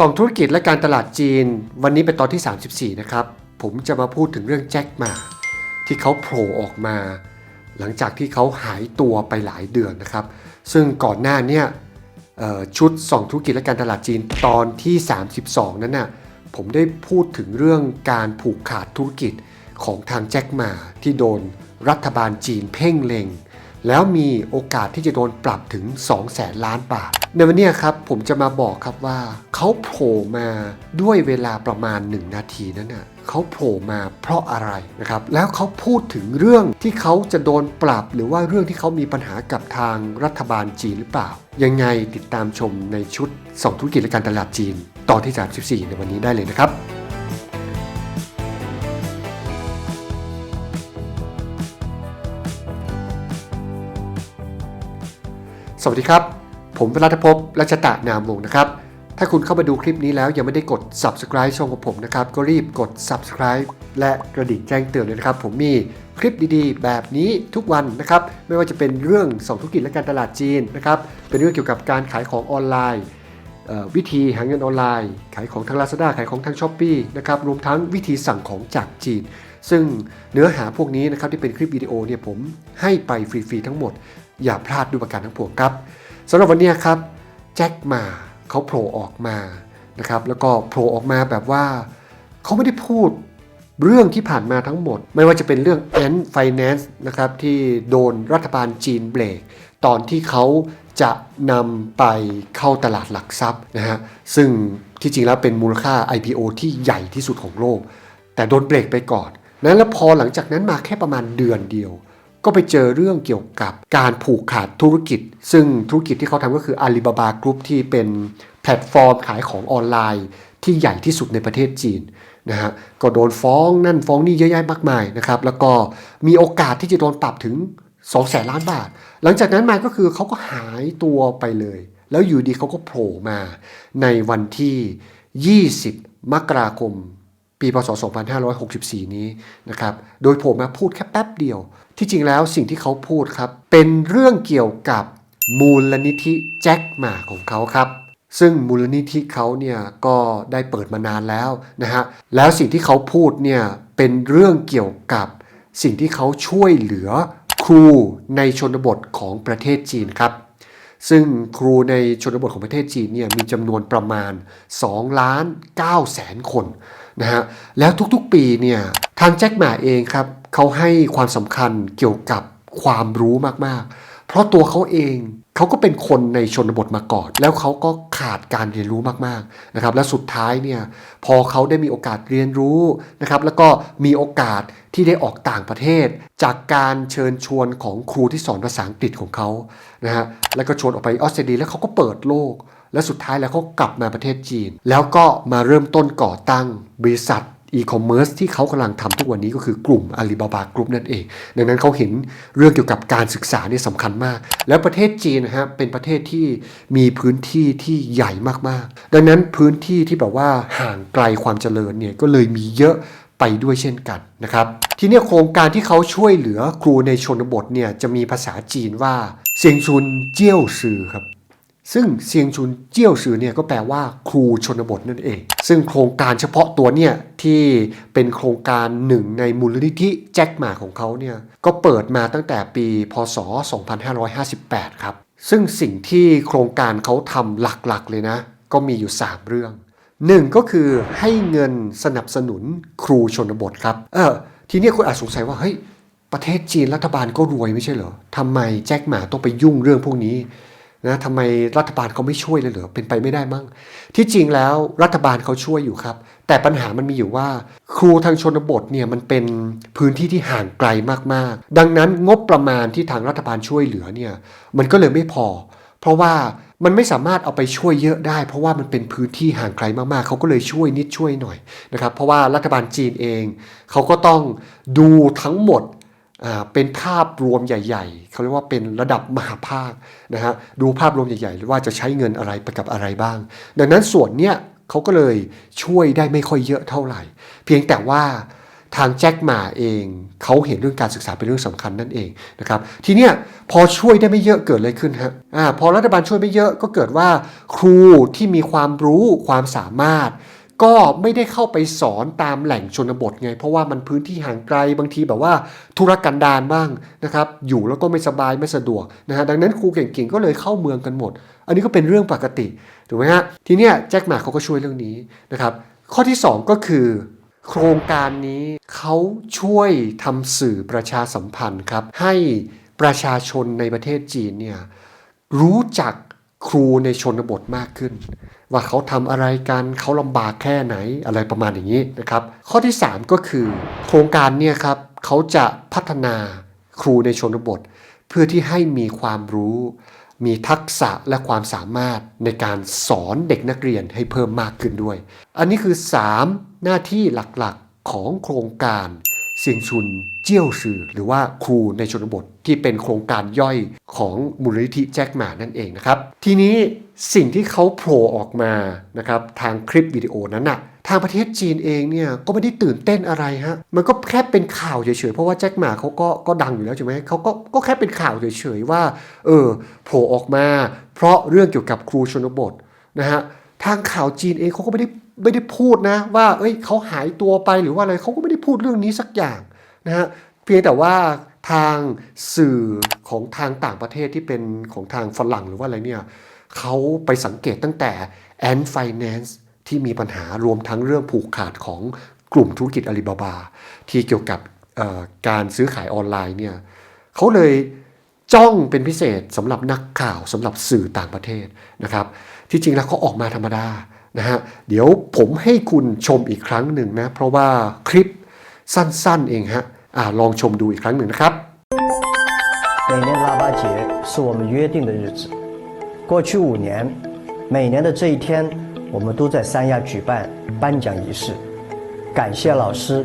สองธุรกิจและการตลาดจีน วันนี้เป็นตอนที่ 34 นะครับ ผมจะมาพูดถึงเรื่องแจ็คมา ที่เขาโผล่ออกมา หลังจากที่เขาหายตัวไปหลายเดือนนะครับ ซึ่งก่อนหน้านี้ชุด 2 ธุรกิจและการตลาดจีนตอนที่ 32 นั้นน่ะผมได้พูดถึงเรื่องการผูกขาดธุรกิจของทางแจ็คมาที่โดนรัฐบาลจีนเพ่งเล็ง แล้วมีโอกาสที่จะโดนปรับถึง2แสนล้านบาท ในวันนี้ครับผมจะมาบอกครับว่าเขาโผล่มาด้วยเวลาประมาณ 1 นาทีนั้นน่ะเขาโผล่มาเพราะอะไรนะครับ แล้วเขาพูดถึงเรื่องที่เขาจะโดนปรับ หรือว่าเรื่องที่เขามีปัญหากับทางรัฐบาลจีนหรือเปล่า ยังไงติดตามชมในชุด 2 ธุรกิจและการตลาดจีน ตอนที่ 34 ในวันนี้ได้เลยนะครับ สวัสดีครับ ผมรัตภพรัชตะนามวงนะครับ ถ้าคุณเข้ามาดูคลิปนี้แล้วยังไม่ได้กด subscribe ช่องของผมนะครับ ก็รีบกด subscribe และกระดิ่งแจ้งเตือนเลยนะครับ ผมมีคลิปดีๆ แบบนี้ทุกวันนะครับ ไม่ว่าจะเป็นเรื่องสองธุรกิจและการตลาดจีนนะครับ เป็นเรื่องเกี่ยวกับการขายของออนไลน์วิธีหาเงินออนไลน์ ขายของทาง Lazada ขายของทาง s h อ p e e นะครับ รวมทั้งวิธีสั่งของจากจีน ซึ่งเนื้อหาพวกนี้นะครับที่เป็นคลิปวิดีโอเนี่ยผมให้ไปฟรีๆทั้งหมด อย่าพลาดดูประการทั้งปวงครับสำหรับวันนี้ครับแจ็คมาเขาโผล่ออกมานะครับแล้วก็โผล่ออกมาแบบว่าเขาไม่ได้พูดเรื่องที่ผ่านมาทั้งหมด ไม่ว่าจะเป็นเรื่อง Ant Finance นะครับที่โดนรัฐบาลจีนเบรก ตอนที่เขาจะนำไปเข้าตลาดหลักทรัพย์นะฮะซึ่งที่จริงแล้วเป็นมูลค่า IPO ที่ใหญ่ที่สุดของโลก แต่โดนเบรกไปก่อน นั้นแล้วพอหลังจากนั้นมาแค่ประมาณเดือนเดียว ก็ไปเจอเรื่องเกี่ยวกับการผูกขาดธุรกิจ ซึ่งธุรกิจที่เขาทำก็คือ Alibaba Group ที่เป็นแพลตฟอร์มขายของออนไลน์ ที่ใหญ่ที่สุดในประเทศจีนนะฮะก็โดนฟ้องนั่นฟ้องนี่เยอะแยะมากมายนะครับแล้วก็มีโอกาสที่จะโดนปรับถึง2แสนล้านบาท หลังจากนั้นมาก็คือเขาก็หายตัวไปเลย แล้วอยู่ดีเขาก็โผล่มาในวันที่ 20 มกราคม ปีพศ 2564 นี้นะครับ โดยผล่มาพูดแค่แป๊บเดียว ที่จริงแล้วสิ่งที่เขาพูดครับ เป็นเรื่องเกี่ยวกับมูลนิธิแจ็คหมาของเขาครับ ซึ่งมูลนิธิเขาเนี่ยก็ได้เปิดมานานแล้วนะฮะ แล้วสิ่งที่เขาพูดเนี่ยเป็นเรื่องเกี่ยวกับสิ่งที่เขาช่วยเหลือครูในชนบทของประเทศจีนครับ ซึ่งครูในชนบทของประเทศจีนเนี่ยมีจำนวนประมาณ2ล้าน9แสนคน นะฮะแล้วทุกๆปีเนี่ยทางแจ็คหมาเองครับเขาให้ความสำคัญเกี่ยวกับความรู้มากๆ เพราะตัวเขาเองเขาก็เป็นคนในชนบทมาก่อน แล้วเขาก็ขาดการเรียนรู้มากๆนะครับและสุดท้ายเนี่ยพอเขาได้มีโอกาสเรียนรู้นะครับแล้วก็มีโอกาสที่ได้ออกต่างประเทศ จากการเชิญชวนของครูที่สอนภาษาอังกฤษของเขานะฮะแล้วก็ชวนออกไปออสเตรเลียแล้วเขาก็เปิดโลก และสุดท้ายแล้วเขากลับมาประเทศจีน แล้วก็มาเริ่มต้นก่อตั้งบริษัทอีคอมเมิร์ซที่เขากำลังทำทุกวันนี้ก็คือกลุ่ม Alibaba Group นั่นเอง ดังนั้นเขาเห็นเรื่องเกี่ยวกับการศึกษาเนี่ยสำคัญมาก แล้วประเทศจีนนะฮะเป็นประเทศที่มีพื้นที่ที่ใหญ่มากๆ ดังนั้นพื้นที่ที่แบบว่าห่างไกลความเจริญเนี่ยก็เลยมีเยอะไปด้วยเช่นกันนะครับ ทีนี้โครงการที่เขาช่วยเหลือครูในชนบทเนี่ยจะมีภาษาจีนว่าเซียงชุนเจี้ยวซือครับ ซึ่งเซียงชุนเจี้ยวซือเนี่ยก็แปลว่าครูชนบทนั่นเอง ซึ่งโครงการเฉพาะตัวเนี่ยที่เป็นโครงการหนึ่งในมูลนิธิแจ็คหมาของเขาเนี่ยก็เปิดมาตั้งแต่ปี พศ 2558 ครับ ซึ่งสิ่งที่โครงการเขาทำหลักๆเลยนะ ก็มีอยู่ 3 เรื่องหนึ่งก็คือให้เงินสนับสนุนครูชนบทครับเออทีนี้คุณอาจสงสัยว่าเฮ้ยประเทศจีนรัฐบาลก็รวยไม่ใช่เหรอทำไมแจ็คหมาต้องไปยุ่งเรื่องพวกนี้ นะทำไมรัฐบาลเขาไม่ช่วยเลยเหรอเป็นไปไม่ได้มั้งที่จริงแล้วรัฐบาลเขาช่วยอยู่ครับ แต่ปัญหามันมีอยู่ว่า ครูทางชนบทเนี่ยมันเป็นพื้นที่ที่ห่างไกลมากๆ ดังนั้นงบประมาณที่ทางรัฐบาลช่วยเหลือเนี่ยมันก็เลยไม่พอ เพราะว่ามันไม่สามารถเอาไปช่วยเยอะได้ เพราะว่ามันเป็นพื้นที่ห่างไกลมากๆ เขาก็เลยช่วยนิดช่วยหน่อยนะครับเพราะว่ารัฐบาลจีนเอง เขาก็ต้องดูทั้งหมด เป็นภาพรวมใหญ่ ๆ เขาเรียกว่าเป็นระดับมหาภาคนะฮะดูภาพรวมใหญ่ๆ ว่าจะใช้เงินอะไรไปกับอะไรบ้าง ดังนั้นส่วนเนี้ยเขาก็เลยช่วยได้ไม่ค่อยเยอะเท่าไหร่ เพียงแต่ว่าทางแจ็คหมาเองเขาเห็นเรื่องการศึกษาเป็นเรื่องสำคัญนั่นเองนะครับทีเนี้ยพอช่วยได้ไม่เยอะเกิดอะไรขึ้นฮะอ่าพอรัฐบาลช่วยไม่เยอะก็เกิดว่าครูที่มีความรู้ความสามารถ ก็ไม่ได้เข้าไปสอนตามแหล่งชนบทไง เพราะว่ามันพื้นที่ห่างไกลบางทีแบบว่าธุรกันดารบ้างนะครับอยู่แล้วก็ไม่สบายไม่สะดวกนะฮะดังนั้นครูเก่งๆก็เลยเข้าเมืองกันหมด อันนี้ก็เป็นเรื่องปกติถูกไหมฮะทีเนี้ยแจ็คหมาเขาก็ช่วยเรื่องนี้นะครับข้อที่ 2 ก็คือ โครงการนี้เขาช่วยทำสื่อประชาสัมพันธ์ครับให้ประชาชนในประเทศจีนเนี่ยรู้จักครูในชนบทมากขึ้น ว่าเขาทำอะไรกันเขาลำบากแค่ไหนอะไรประมาณอย่างนี้นะครับ ข้อที่ 3 ก็คือ โครงการเนี่ยครับเขาจะพัฒนาครูในชนบท เพื่อที่ให้มีความรู้ มีทักษะและความสามารถในการสอนเด็กนักเรียนให้เพิ่มมากขึ้นด้วย อันนี้คือ 3 หน้าที่หลักๆของโครงการเซียงชุนเจี้ยวซือหรือว่าครูในชนบทที่เป็นโครงการย่อยของมูลนิธิแจ็คหมานั่นเองนะครับ ทีนี้ สิ่งที่เขาโผล่ออกมานะครับทางคลิปวิดีโอนั้นน่ะทางประเทศจีนเองเนี่ยก็ไม่ได้ตื่นเต้นอะไรฮะ มันก็แค่เป็นข่าวเฉยๆ เพราะว่าแจ็คหมาเขาก็ก็ดังอยู่แล้วใช่ไหมเขาก็ก็แค่เป็นข่าวเฉยๆว่า เออโผล่ออกมา เพราะเรื่องเกี่ยวกับครูชนบทนะฮะทางข่าวจีนเองเขาก็ไม่ได้ไม่ได้พูดนะ ว่าเอ้ยเขาหายตัวไปหรือว่าอะไรเขาก็ไม่ได้พูดเรื่องนี้สักอย่างนะฮะเพียงแต่ว่าทางสื่อของทางต่างประเทศที่เป็นของทางฝรั่งหรือว่าอะไรเนี่ย เขาไปสังเกตตั้งแต่ Ant Finance ที่มีปัญหารวมทั้งเรื่องผูกขาดของกลุ่มธุรกิจอาลีบาบา ที่เกี่ยวกับเอ่อการซื้อขายออนไลน์เนี่ยเขาเลยจ้องเป็นพิเศษสำหรับนักข่าวสำหรับสื่อต่างประเทศนะครับ ที่จริงแล้วเขาออกมาธรรมดานะฮะเดี๋ยวผมให้คุณชมอีกครั้งหนึ่งนะ เพราะว่าคลิปสั้นๆเองฮะอ่าลองชมดูอีกครั้งหนึ่งนะครับ 每年腊八节是我们约定的日子。 过去五年，每年的这一天，我们都在三亚举办颁奖仪式，感谢老师，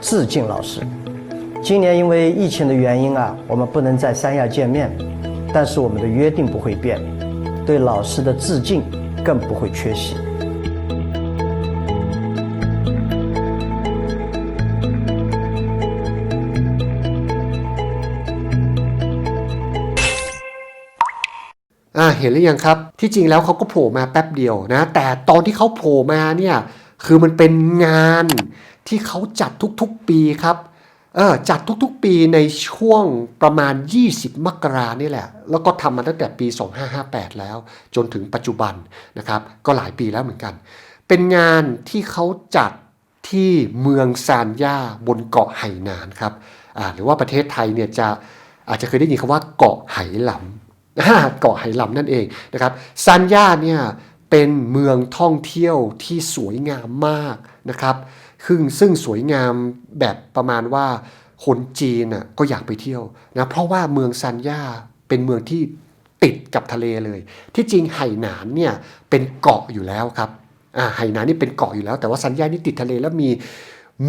致敬老师。今年因为疫情的原因啊，我们不能在三亚见面，但是我们的约定不会变，对老师的致敬更不会缺席。 อ่าเห็นหรือยังครับ ที่จริงแล้วเขาก็โผล่มาแป๊บเดียวนะ แต่ตอนที่เขาโผล่มาเนี่ยคือมันเป็นงานที่เขาจัดทุกๆปีครับเออจัดทุกๆปีในช่วงประมาณ 20 มกรานี่แหละ แล้วก็ทำมาตั้งแต่ปี 2558 แล้ว จนถึงปัจจุบันนะครับ ก็หลายปีแล้วเหมือนกัน เป็นงานที่เขาจัดที่เมืองซานย่าบนเกาะไหหนานครับอ่าหรือว่าประเทศไทยเนี่ยจะอาจจะเคยได้ยินคำว่าเกาะไหหลำ เกาะไหหลำนั่นเองนะครับซานย่าเนี่ยเป็นเมืองท่องเที่ยวที่สวยงามมากนะครับซึ่งซึ่งสวยงามแบบประมาณว่าคนจีนน่ะก็อยากไปเที่ยวนะเพราะว่าเมืองซานย่าเป็นเมืองที่ติดกับทะเลเลย ที่จริงไหหนานเนี่ยเป็นเกาะอยู่แล้วครับอ่าไหหนานนี่เป็นเกาะอยู่แล้ว แต่ว่าซันย่านี่ติดทะเลแล้วมี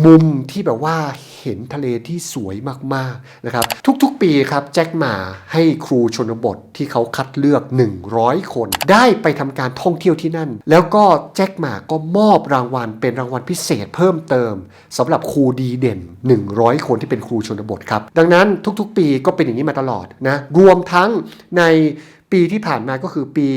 มุมที่แบบว่าเห็นทะเลที่สวยมากๆนะครับทุกๆปีครับแจ็คหมาให้ครูชนบทที่เขาคัดเลือก 100 คน ได้ไปทำการท่องเที่ยวที่นั่น แล้วก็แจ็คหมาก็มอบรางวัลเป็นรางวัลพิเศษเพิ่มเติมสำหรับครูดีเด่น 100 คนที่เป็นครูชนบทครับ ดังนั้นทุกๆ ปีก็เป็นอย่างนี้มาตลอดนะรวมทั้งใน ปีที่ผ่านมาก็คือปี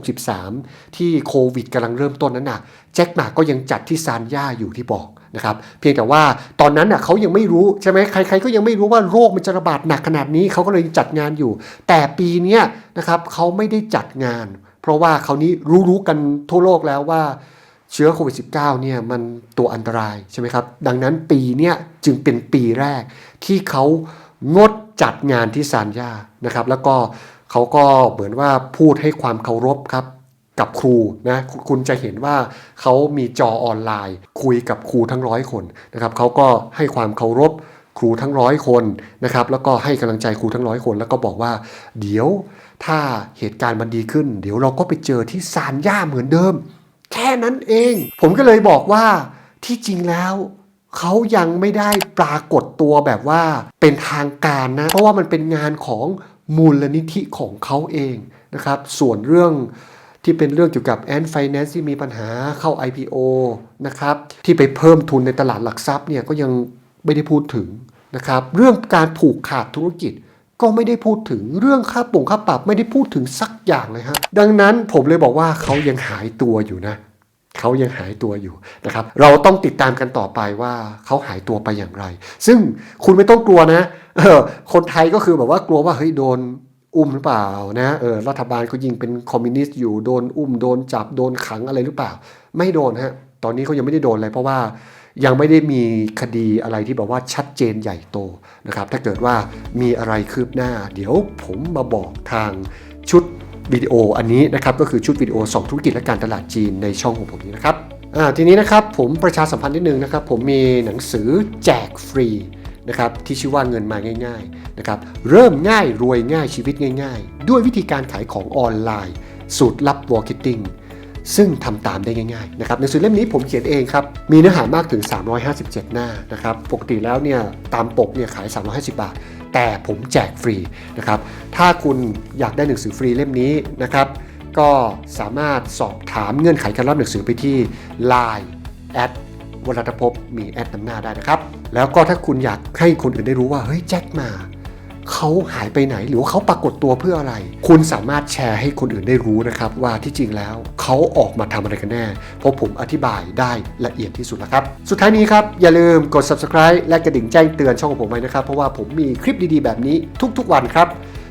2563 ที่โควิดกำลังเริ่มต้นนั้นน่ะแจ็คหมาก็ยังจัดที่ซานย่าอยู่ที่บอกนะครับเพียงแต่ว่าตอนนั้นน่ะเขายังไม่รู้ใช่ไหมใคร ๆ ก็ยังไม่รู้ว่าโรคมันจะระบาดหนักขนาดนี้เขาก็เลยจัดงานอยู่ แต่ปีนี้นะครับเขาไม่ได้จัดงาน เพราะว่าเขาวนี้รู้ๆกันทั่วโลกแล้วว่าเชื้อโควิด -19 เนี่ยมันตัวอันตรายใช่ไหมครับ ดังนั้นปีเนี้ยจึงเป็นปีแรกที่เขางดจัดงานที่ซานยานะครับ แล้วก็ เขาก็เหมือนว่าพูดให้ความเคารพครับกับครูนะคุณจะเห็นว่าเขามีจอออนไลน์ คุยกับครูทั้งร้อยคนนะครับเขาก็ให้ความเคารพครูทั้งร้อยคนนะครับแล้วก็ให้กำลังใจครูทั้งร้อยคน แล้วก็บอกว่า เดี๋ยวถ้าเหตุการณ์มันดีขึ้น เดี๋ยวเราก็ไปเจอที่ซานย่าเหมือนเดิม แค่นั้นเอง ผมก็เลยบอกว่าที่จริงแล้วเขายังไม่ได้ปรากฏตัวแบบว่าเป็นทางการนะ เพราะว่ามันเป็นงานของ มูลนิธิของเขาเองนะครับ ส่วนเรื่องที่เป็นเรื่องเกี่ยวกับแอนด์ไฟแนนซ์ที่มีปัญหาเข้า IPO นะครับ ที่ไปเพิ่มทุนในตลาดหลักทรัพย์เนี่ยก็ยังไม่ได้พูดถึงนะครับ เรื่องการผูกขาดธุรกิจก็ไม่ได้พูดถึงเรื่องค่าป่งค่าปรับไม่ได้พูดถึงสักอย่างเลยฮะดังนั้นผมเลยบอกว่าเขายังหายตัวอยู่นะเขายังหายตัวอยู่นะครับ เราต้องติดตามกันต่อไปว่าเขาหายตัวไปอย่างไร ซึ่งคุณไม่ต้องกลัวนะ เออคนไทยก็คือแบบว่ากลัวว่าเฮ้ยโดนอุ้มหรือเปล่านะเออรัฐบาลเขายิงเป็นคอมมิวนิสต์อยู่โดนอุ้มโดนจับโดนขังอะไรหรือเปล่า ไม่โดนฮะตอนนี้เขายังไม่ได้โดนอะไรเพราะว่ายังไม่ได้มีคดีอะไรที่แบบว่าชัดเจนใหญ่โตนะครับ ถ้าเกิดว่ามีอะไรคืบหน้า เดี๋ยวผมมาบอกทางชุดวิดีโออันนี้นะครับ ก็คือชุดวิดีโอสองธุรกิจและการตลาดจีนในช่องของผมนี้นะครับทีนี้นะครับผมประชาสัมพันธ์นิดนึงนะครับ ผมมีหนังสือแจกฟรี นะครับที่ชื่อว่าเงินมาง่ายๆนะครับเริ่มง่ายรวยง่ายชีวิตง่าย ๆ ด้วยวิธีการขายของออนไลน์ สูตรลับวอลคิตติ้งซึ่งทำตามได้ง่ายๆนะครับหนังสือเล่มนี้ผมเขียนเองครับ มีเนื้อหามากถึง 357 หน้านะครับปกติแล้วเนี่ยตามปกเนี่ยขาย 350 บาท แต่ผมแจกฟรีนะครับถ้าคุณอยากได้หนังสือฟรีเล่มนี้นะครับก็สามารถสอบถามเงื่อนไขการรับหนังสือไปที่ Line วรัตภพมีแอดนำหน้าได้นะครับ แล้วก็ถ้าคุณอยากให้คนอื่นได้รู้ว่าเฮ้ยแจ็คมาเขาหายไปไหนหรือว่าเขาปรากฏตัวเพื่ออะไร คุณสามารถแชร์ให้คนอื่นได้รู้นะครับว่าที่จริงแล้วเขาออกมาทำอะไรกันแน่ เพราะผมอธิบายได้ละเอียดที่สุดแล้วครับ สุดท้ายนี้ครับ อย่าลืมกด subscribe และกระดิ่งแจ้งเตือนช่องของผมไว้นะครับ เพราะว่าผมมีคลิปดีๆแบบนี้ทุกๆวันครับ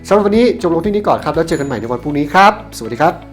สำหรับวันนี้จบลงที่นี้ก่อนครับ แล้วเจอกันใหม่ในวันพรุ่งนี้ครับ สวัสดีครับ